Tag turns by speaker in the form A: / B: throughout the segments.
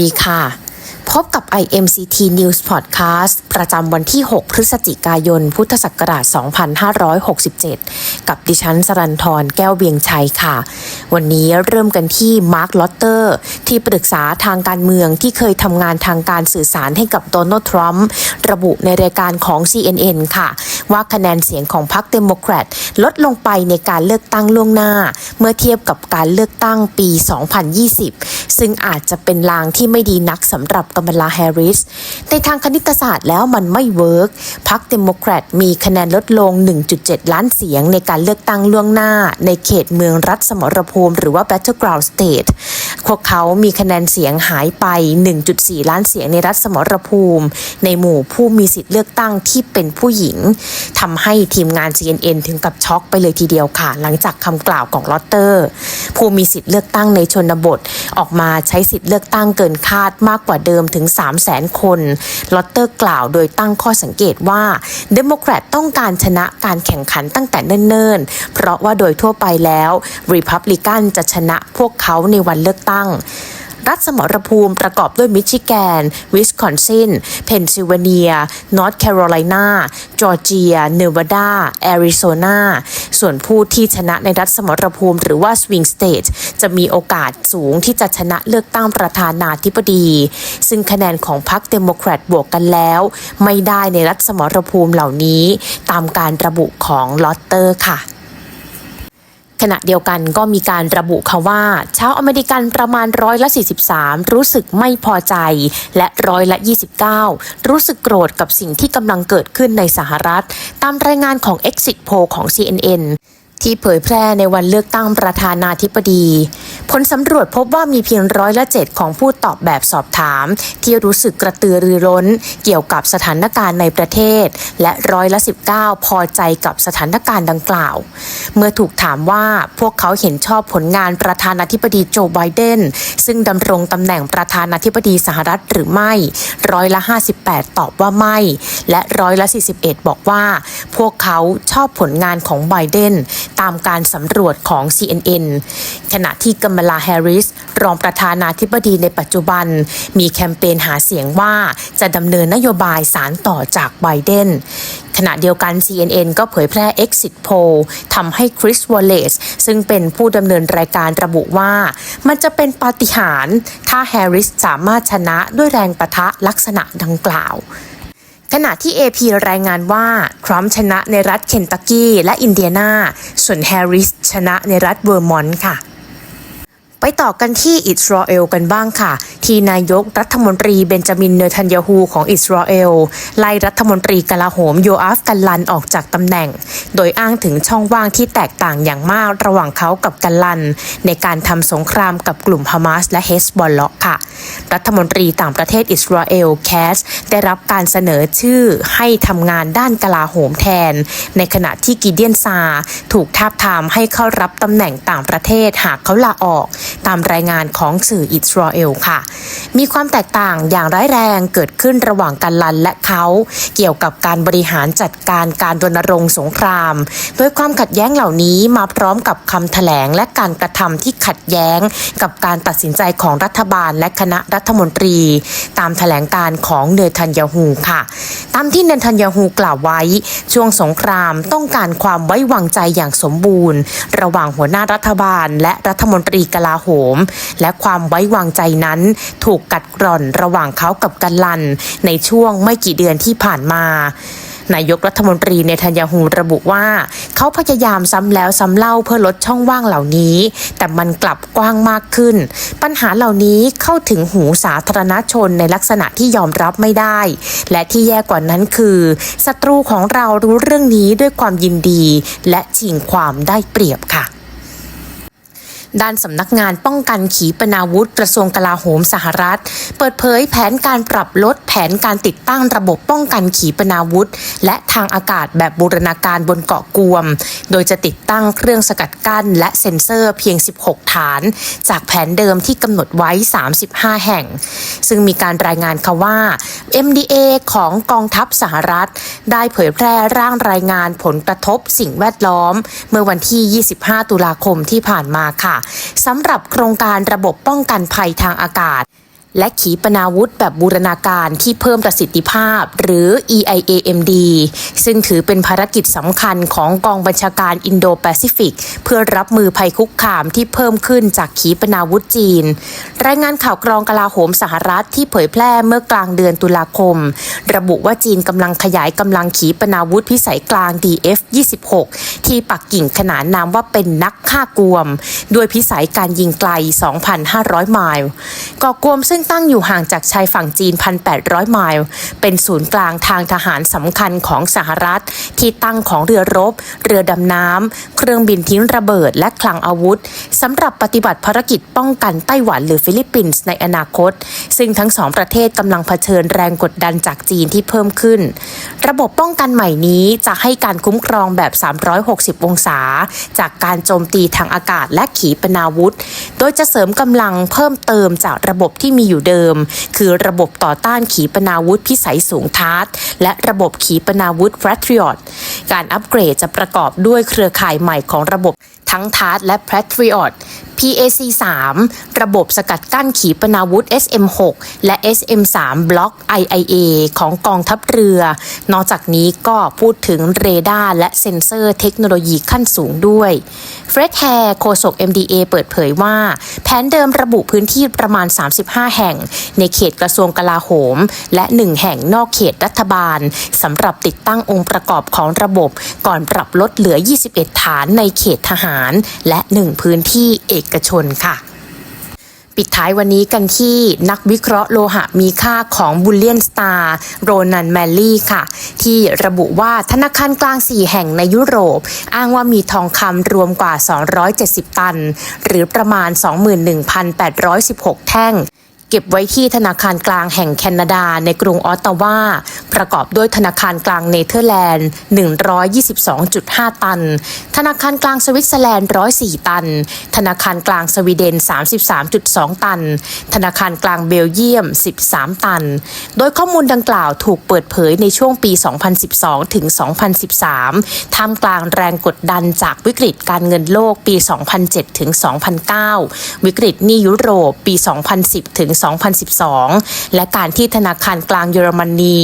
A: ดีค่ะ IMCT News Podcast ประจำวันที่ 6 พฤศจิกายน พุทธศักราช 2567 กับดิฉันสรันทรแก้วเวียงชัยค่ะ วันนี้เริ่มกันที่มาร์คลอตเตอร์ ที่ปรึกษาทางการเมืองที่เคยทำงานทางการสื่อสารให้กับโดนัลด์ทรัมป์ระบุในรายการของ CNN ค่ะ ว่าคะแนนเสียงของพรรคเดโมแครตลดลงไปในการเลือกตั้งล่วงหน้า เมื่อเทียบกับการเลือกตั้งปี 2020 ซึ่งอาจจะเป็นลางที่ไม่ดีนักสำหรับกำมลาแฮร์ริส ในทางคณิตศาสตร์แล้วมันไม่เวิร์กพรรคเดโมแครตมีคะแนนลดลง 1.7 ล้านเสียงในการเลือกตั้งล่วงหน้า ในเขตเมืองรัฐสมรภูมิ หรือว่า Battleground State พวกเขามีคะแนนเสียงหายไป 1.4 ล้านเสียงในรัฐสมรภูมิ ในหมู่ผู้มีสิทธิ์เลือกตั้งที่เป็นผู้หญิงทำให้ทีมงาน CNN ถึงกับช็อกไปเลยทีเดียวค่ะ หลังจากคำกล่าวของลอตเตอร์ ผู้มีสิทธิ์เลือกตั้งในชนบท ออกมาใช้สิทธิ์เลือกตั้งเกินคาดมากกว่าเดิมถึง 3 0 0 0 0 0 คนลอตเตอร์กล่าวโดยตั้งข้อสังเกตว่าเดโมแครตต้องการชนะการแข่งขันตั้งแต่เนิ่นๆ เพราะว่าโดยทั่วไปแล้วรีพับลิกันจะชนะพวกเขาในวันเลือกตั้งรัฐสมรภูมิประกอบด้วยมิชิแกน วิสคอนซิน เพนซิลเวเนีย นอร์ทแคโรไลนาจอร์เจีย เนวาดา แอริโซนา ส่วนผู้ที่ชนะในรัฐสมรภูมิหรือว่าสวิงสเตทจะมีโอกาสสูงที่จะชนะเลือกตั้งประธานาธิบดี ซึ่งคะแนนของพรรคเดโมแครตบวกกันแล้ว ไม่ได้ในรัฐสมรภูมิเหล่านี้ ตามการระบุของลอตเตอร์ค่ะ ขณะเดียวกันก็มีการระบุค่ะว่า ชาวอเมริกันประมาณร้อยละ 43 รู้สึกไม่พอใจ และร้อยละ 29 รู้สึกโกรธกับสิ่งที่กำลังเกิดขึ้นในสหรัฐ ตามรายงานของ Exit Poll ของ CNN ที่เผยแพร่ในวันเลือกตั้งประธานาธิบดีผลสำรวจพบว่ามีเพียงร้อยละเจ็ดของผู้ตอบแบบสอบถาม ที่รู้สึกกระตือรือร้น เกี่ยวกับสถานการณ์ในประเทศ และร้อยละ 19 พอใจกับสถานการณ์ดังกล่าว เมื่อถูกถามว่าพวกเขาเห็นชอบผลงานประธานาธิบดีโจไบเดนซึ่งดำรงตำแหน่งประธานาธิบดีสหรัฐหรือไม่ ร้อยละ 58 ตอบว่าไม่ และร้อยละ 41 บอกว่า พวกเขาชอบผลงานของไบเดนตามการสำรวจของ CNN ขณะที่กัมลาแฮร์ริส รองประธานาธิบดีในปัจจุบัน มีแคมเปญหาเสียงว่าจะดำเนินนโยบายสารต่อจากไบเดนขณะเดียวกัน CNN ก็เผยแพร่ Exit Poll ทำให้คริสวอลเลซซึ่งเป็นผู้ดำเนินรายการระบุว่า มันจะเป็นปาฏิหาริย์ถ้าแฮร์ริสสามารถชนะด้วยแรงประทะลักษณะดังกล่าวขณะที่ AP รายงานว่า ทรัมป์ชนะในรัฐเคนตักกี้และอินเดียนา ส่วนแฮร์ริสชนะในรัฐเวอร์มอนต์ค่ะ ไปต่อกันที่อิสราเอลกันบ้างค่ะ ที่นายกรัฐมนตรีเบนจามินเนทันยาฮูของอิสราเอลไล่รัฐมนตรีกลาโหมโยอาฟกันลันออกจากตำแหน่ง โดยอ้างถึงช่องว่างที่แตกต่างอย่างมากระหว่างเขากับกันลัน ในการทำสงครามกับกลุ่มฮามาสและเฮสบอลเลาะค่ะ รัฐมนตรีต่างประเทศอิสราเอลแคสได้รับการเสนอชื่อให้ทำงานด้านกลาโหมแทน ในขณะที่กิเดียนซา ถูกทาบทามให้เข้ารับตำแหน่งต่างประเทศหากเขาลาออกตามรายงานของสื่ออิสราเอลค่ะ มีความแตกต่างอย่างร้ายแรงเกิดขึ้นระหว่างกันลันและเขาเกี่ยวกับการบริหารจัดการการรณรงค์สงครามโดยความขัดแย้งเหล่านี้มาพร้อมกับคำแถลงและการกระทำที่ขัดแย้งกับการตัดสินใจของรัฐบาลและคณะรัฐมนตรี ตามแถลงการของเนทันยาฮูค่ะ ตามที่เนทันยาฮูกล่าวไว้ ช่วงสงครามต้องการความไว้วางใจอย่างสมบูรณ์ ระหว่างหัวหน้ารัฐบาลและรัฐมนตรีกลาาโหม และความไว้วางใจนั้น ถูกกัดกร่อนระหว่างเขากับกันลัน ในช่วงไม่กี่เดือนที่ผ่านมานายกรัฐมนตรีเนทันยาฮูระบุว่า เขาพยายามซ้ำแล้วซ้ำเล่าเพื่อลดช่องว่างเหล่านี้ แต่มันกลับกว้างมากขึ้น ปัญหาเหล่านี้เข้าถึงหูสาธารณชนในลักษณะที่ยอมรับไม่ได้ และที่แย่กว่านั้นคือศัตรูของเรารู้เรื่องนี้ด้วยความยินดี และชิงความได้เปรียบค่ะ ด้านสำนักงานป้องกันขีปนาวุธกระทรวงกลาโหมสหรัฐ เปิดเผยแผนการปรับลดแผนการติดตั้งระบบป้องกันขีปนาวุธ และทางอากาศแบบบูรณาการบนเกาะกวม โดยจะติดตั้งเครื่องสกัดกั้น และเซ็นเซอร์เพียง 16 ฐาน จากแผนเดิมที่กำหนดไว้ 35 แห่ง ซึ่งมีการรายงานค่ะว่า MDA ของกองทัพสหรัฐ ได้เผยแพร่ร่างรายงานผลกระทบสิ่งแวดล้อม เมื่อวันที่ 25 ตุลาคมที่ผ่านมาค่ะสำหรับโครงการระบบป้องกันภัยทางอากาศ และขีปนาวุธแบบบูรณาการที่เพิ่มประสิทธิภาพ หรือ EIAMD ซึ่งถือเป็นภารกิจสำคัญของกองบัญชาการอินโดแปซิฟิก เพื่อรับมือภัยคุกคามที่เพิ่มขึ้นจากขีปนาวุธจีน รายงานข่าวกรองกลาโหมสหรัฐที่เผยแพร่เมื่อกลางเดือนตุลาคม ระบุว่าจีนกำลังขยายกำลังขีปนาวุธพิสัยกลาง DF-26 ที่ปักกิ่งขนานนามว่าเป็นนักฆ่ากวม ด้วยพิสัยการยิงไกล 2,500 ไมล์ก่อกวมซึ่งตั้งอยู่ห่างจากชายฝั่งจีน 1,800 ไมล์ เป็นศูนย์กลางทางทหารสำคัญของสหรัฐ ที่ตั้งของเรือรบ เรือดำน้ำ เครื่องบินทิ้งระเบิดและคลังอาวุธสำหรับปฏิบัติภารกิจป้องกันไต้หวันหรือฟิลิปปินส์ในอนาคต ซึ่งทั้งสองประเทศกำลังเผชิญแรงกดดันจากจีนที่เพิ่มขึ้น ระบบป้องกันใหม่นี้จะให้การคุ้มครองแบบ 360 องศา จากการโจมตีทางอากาศและขีปนาวุธ โดยจะเสริมกำลังเพิ่มเติมจากระบบที่มีอยู่เดิม คือระบบต่อต้านขีปนาวุธพิสัยสูงทาร์ตและระบบขีปนาวุธ Patriot การอัปเกรดจะประกอบด้วยเครือข่ายใหม่ของระบบ ทั้งทาร์ตและ Patriot PAC 3ระบบสกัดกั้นขีปนาวุธ SM6 และ SM3 บล็อก IIA ของกองทัพเรือ นอกจากนี้ก็พูดถึงเรดาร์และเซ็นเซอร์เทคโนโลยีขั้นสูงด้วย เฟร็ดแฮร์โฆษก MDA เปิดเผยว่า แผนเดิมระบุพื้นที่ประมาณ 35 แห่ง ในเขตกระทรวงกลาโหม และ 1 แห่งนอกเขตรัฐบาลสำหรับติดตั้งองค์ประกอบของระบบ ก่อนปรับลดเหลือ 21 ฐานในเขตทหารและ 1 พื้นที่เอกชนค่ะปิดท้ายวันนี้กันที่นักวิเคราะห์โลหะมีค่าของบุลเลียนสตาร์โรนันแมลลี่ค่ะ ที่ระบุว่าธนาคารกลาง 4 แห่งในยุโรป อ้างว่ามีทองคำรวมกว่า 270 ตัน หรือประมาณ 21,816 แท่ง เก็บไว้ที่ธนาคารกลางแห่งแคนาดาในกรุงออตตาวา ประกอบด้วยธนาคารกลางเนเธอร์แลนด์ 122.5 ตัน ธนาคารกลางสวิตเซอร์แลนด์ 104 ตัน ธนาคารกลางสวีเดน 33.2 ตัน ธนาคารกลางเบลเยียม 13 ตัน โดยข้อมูลดังกล่าวถูกเปิดเผยในช่วงปี 2012 ถึง 2013 ท่ามกลางแรงกดดันจากวิกฤตการเงินโลกปี 2007 ถึง 2009 วิกฤตหนี้ยุโรปปี 2010 ถึง 2012 และการที่ธนาคารกลางเยอรมนี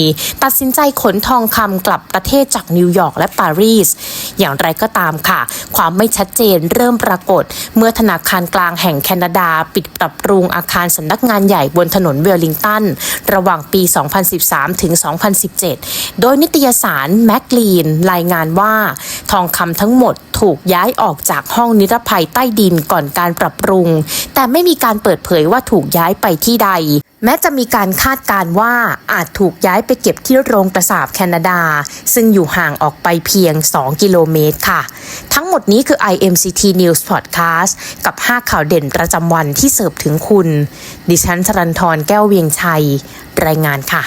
A: ตัดสินใจขนทองคำกลับประเทศจากนิวยอร์กและปารีส อย่างไรก็ตามค่ะ ความไม่ชัดเจนเริ่มปรากฏ เมื่อธนาคารกลางแห่งแคนาดา ปิดปรับปรุงอาคารสำนักงานใหญ่บนถนนเวลลิงตัน ระหว่างปี 2013 ถึง 2017 โดยนิตยสารแมกลีนรายงานว่า ทองคำทั้งหมดถูกย้ายออกจากห้องนิรภัยใต้ดินก่อนการปรับปรุง แต่ไม่มีการเปิดเผยว่าถูกย้ายไปที่ใด แม้จะมีการคาดการว่าอาจถูกย้ายไปเก็บที่โรงกระสาบแคนาดา ซึ่งอยู่ห่างออกไปเพียง 2 กิโลเมตรค่ะ ทั้งหมดนี้คือ IMCT News Podcast กับ 5 ข่าวเด่นประจำวันที่เสิร์ฟถึงคุณ ดิฉันชรันทรแก้วเวียงชัย รายงานค่ะ